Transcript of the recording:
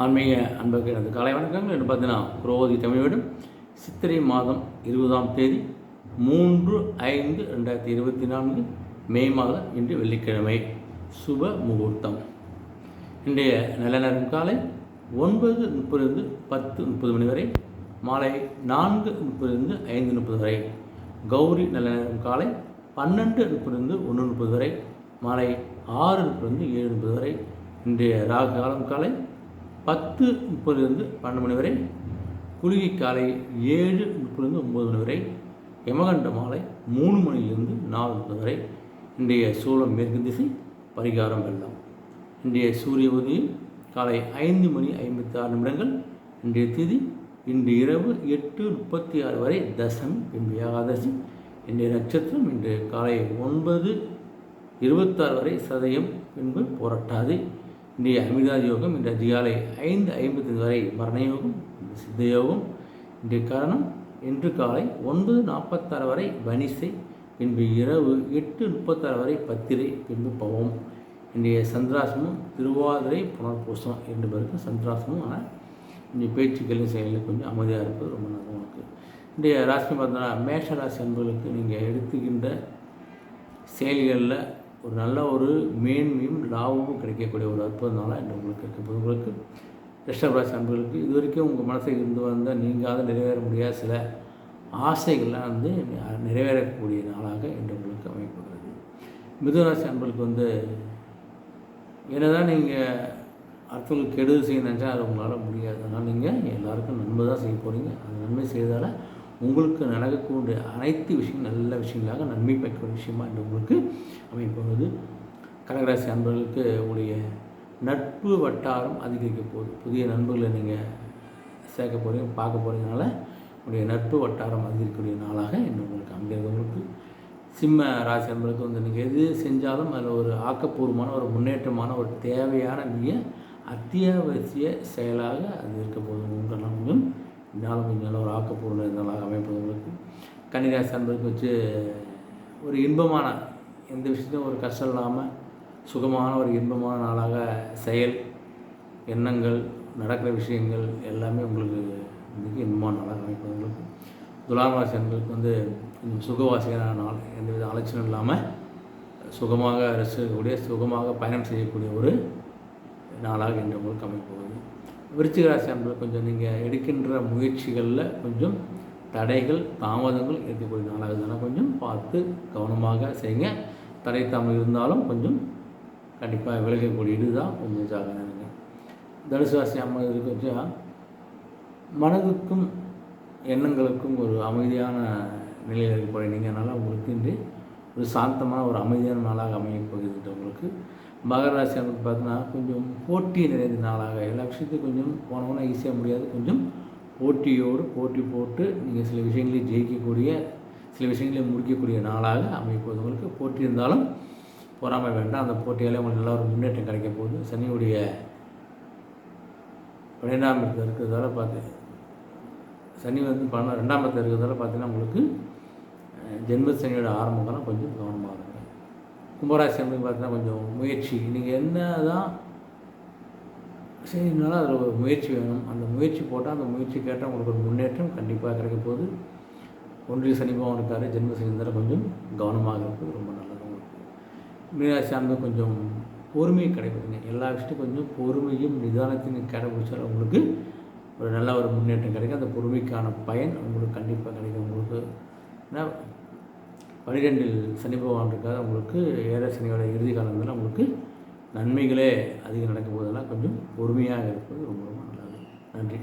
ஆன்மீக அன்பருக்கு எனது காலை வணக்கங்கள். என்று பார்த்தீங்கன்னா குரோதி தமிழ்விடும் சித்திரை மாதம் இருபதாம் தேதி மூன்று ஐந்து ரெண்டாயிரத்தி இருபத்தி நான்கு மே மாதம் இன்று வெள்ளிக்கிழமை. சுப முகூர்த்தம். இன்றைய நல்ல நேரம் காலை ஒன்பது முப்பதுலேருந்து பத்து முப்பது மணி வரை மாலை நான்கு முப்பதுலேருந்து ஐந்து முப்பது வரை கௌரி நல்ல நேரம் காலை பன்னெண்டு முப்பதுலேருந்து ஒன்று முப்பது வரை மாலை ஆறு முப்பதுலேருந்து ஏழு முப்பது வரை இன்றைய ராகு காலம் காலை பத்து முப்பதுலேருந்து பன்னெண்டு மணி வரை குளிகை காலை ஏழு முப்பதுலேருந்து ஒம்பது மணி வரை யமகண்ட மாலை மூணு மணியிலிருந்து நாலு முப்பது வரை இன்றைய சூழல் மேற்கு திசை பரிகாரம் வெள்ளம். இன்றைய சூரிய உதயம் காலை ஐந்து மணி ஐம்பத்தி ஆறு நிமிடங்கள் இன்றைய திதி இன்று இரவு எட்டு முப்பத்தி ஆறு வரை தசமி பின்பு ஏகாதசி. இன்றைய நட்சத்திரம் இன்று காலை ஒன்பது இருபத்தாறு வரை சதயம் பின்பு புரட்டாது. இன்றைய அமிர்தாதி யோகம் இன்று அதிகாலை ஐந்து ஐம்பத்தி வரை மரணயோகம் சித்த யோகம் இன்றைய காரணம் இன்று காலை ஒன்பது நாற்பத்தாறு வரை வனிசை பின்பு இரவு எட்டு முப்பத்தாறு வரை பத்திரை பின்பு பவம். இன்றைய சந்திராசமும் திருவாதிரை புனர்பூசம் இரண்டு பேருக்கும் சந்திராசமும் ஆனால் இன்றைய பேச்சுக்களின் செயலில் கொஞ்சம் அமைதியாக இருப்பது ரொம்ப நல்லா இருக்குது இன்றைய ராசி பார்த்தோன்னா மேஷ ராசி அன்பர்களுக்கு நீங்கள் எடுத்துக்கின்ற செயல்களில் ஒரு நல்ல ஒரு மேன்மையும் லாபமும் கிடைக்கக்கூடிய ஒரு அற்புத நாளாக இன்று உங்களுக்கு இருக்க. உங்களுக்கு ரிஷபராசி அன்பர்களுக்கு இது வரைக்கும் உங்கள் மனசில் இருந்து வந்தால் நீங்காத நிறைவேற முடியாத சில ஆசைகள்லாம் வந்து நிறைவேறக்கூடிய நாளாக இன்று உங்களுக்கு அமைக்கப்படுகிறது மிதுனராசி அன்பர்களுக்கு வந்து என்னதான் நீங்கள் அடுத்தவங்களுக்கு கெடுதல் செய்ய நினச்சா அது உங்களால் முடியாது. அதனால் நீங்கள் எல்லாருக்கும் நன்மை தான் செய்ய போகிறீங்க அந்த நன்மை செய்தால் உங்களுக்கு நடக்கக்கூடிய அனைத்து விஷயம் நல்ல விஷயங்களாக நன்மை பயக்கக்கூடிய விஷயமா என்று உங்களுக்கு அமைப்பது கடகராசி அன்பர்களுக்கு உங்களுடைய நட்பு வட்டாரம் அதிகரிக்க போகுது. புதிய நண்பர்களை நீங்கள் சேர்க்க போகிறீங்க பார்க்க போகிறதுனால உங்களுடைய நட்பு வட்டாரம் அதிகரிக்கக்கூடிய நாளாக இன்னும் உங்களுக்கு அமைகிறது. உங்களுக்கு சிம்ம ராசி அன்பர்களுக்கு வந்து நீங்கள் எது செஞ்சாலும் அதில் ஒரு ஆக்கப்பூர்வமான ஒரு முன்னேற்றமான ஒரு தேவையான மிக அத்தியாவசிய செயலாக அது இருக்க போகுது. ஞானம் கொஞ்சம் நல்ல ஒரு ஆக்கப்பூர்வ நாளாக அமைப்பவங்களுக்கு கன்னிராசி அன்பர்களுக்கு வச்சு ஒரு இன்பமான எந்த விஷயத்தையும் ஒரு கஷ்டம் இல்லாமல் சுகமான ஒரு இன்பமான நாளாக செயல் எண்ணங்கள் நடக்கிற விஷயங்கள் எல்லாமே உங்களுக்கு இன்றைக்கி இன்பமான நாளாக அமைப்பவங்களுக்கு துலாம் ராசி அன்பர்களுக்கு வந்து கொஞ்சம் சுகவாசியான நாள் எந்தவித அலைச்சலும் இல்லாமல் சுகமாக ரசிக்கக்கூடிய சுகமாக பயணம் செய்யக்கூடிய ஒரு நாளாக இன்று உங்களுக்கு அமைப்போகுது. விருச்சிக ராசி அன்பர்கள் கொஞ்சம் நீங்கள் எடுக்கின்ற முயற்சிகளில் கொஞ்சம் தடைகள் தாமதங்கள் இருக்கக்கூடிய நாளாக இருந்தாலும் கொஞ்சம் பார்த்து கவனமாக செய்யுங்க. தடை தாமதம் இருந்தாலும் கொஞ்சம் கண்டிப்பாக விலகக்கூடிய இதுதான் கொஞ்சம் ஜாகிரதைங்க தனுசு ராசி அம்மனுக்கு கொஞ்சம் மனதுக்கும் எண்ணங்களுக்கும் ஒரு அமைதியான நிலையில் இருக்கக்கூடிய நீங்கள் அதனால் உங்களுக்கு ஒரு சாந்தமான ஒரு அமைதியான நாளாக அமையப் போகிறது உங்களுக்கு. மகர ராசி பார்த்தீங்கன்னா கொஞ்சம் போட்டி நிறைந்த நாளாக. எல்லா விஷயத்தையும் கொஞ்சம் போனவொன்னே ஈஸியாக முடியாது. கொஞ்சம் போட்டியோடு போட்டி போட்டு நீங்கள் சில விஷயங்களையும் ஜெயிக்கக்கூடிய சில விஷயங்களையும் முடிக்கக்கூடிய நாளாக அமைப்போது. உங்களுக்கு போட்டி இருந்தாலும் பொறாமை வேண்டாம். அந்த போட்டியாலே உங்களுக்கு நல்ல ஒரு முன்னேற்றம் கிடைக்க போகுது. சனியுடைய பன்னிரெண்டாம் இடத்துல இருக்கிறதால பார்த்து சனி வந்து பன்னெண்டாம் ரெண்டாம் இடத்துல இருக்கிறதால பார்த்தீங்கன்னா உங்களுக்கு ஜென்ம சனியோட ஆரம்பங்கள்லாம் கொஞ்சம் கவனமாக இருக்கும் கும்பராசி அப்படின்னு பார்த்தீங்கன்னா கொஞ்சம் முயற்சி. நீங்கள் என்ன தான் செய்யணும்னாலும் அதில் ஒரு முயற்சி வேணும். அந்த முயற்சி போட்டால் அந்த முயற்சி கேட்டால் உங்களுக்கு ஒரு முன்னேற்றம் கண்டிப்பாக கிடைக்க போகுது. ஒன்றிய சனிபாவம் இருக்காரு ஜென்ம சனி கொஞ்சம் கவனமாக இருப்பது ரொம்ப நல்லது உங்களுக்கு. மீனாட்சி அன்பு கொஞ்சம் பொறுமையை கிடைக்குதுங்க எல்லா விஷயத்தையும் கொஞ்சம் பொறுமையும் நிதானத்தையும் கடைபிடிச்சாலும் உங்களுக்கு ஒரு நல்ல ஒரு முன்னேற்றம் கிடைக்கும். அந்த பொறுமைக்கான பயன் உங்களுக்கு கண்டிப்பாக கிடைக்கும். உங்களுக்கு ஏன்னா பனிரெண்டில் சனி பகவான் இருக்காது உங்களுக்கு ஏழை சனியோட இறுதி காலங்களில் உங்களுக்கு நன்மைகளே அதிகம் நடக்கும் போதெல்லாம் கொஞ்சம் பொறுமையாக இருப்பது ரொம்ப ரொம்ப நல்லது. நன்றி.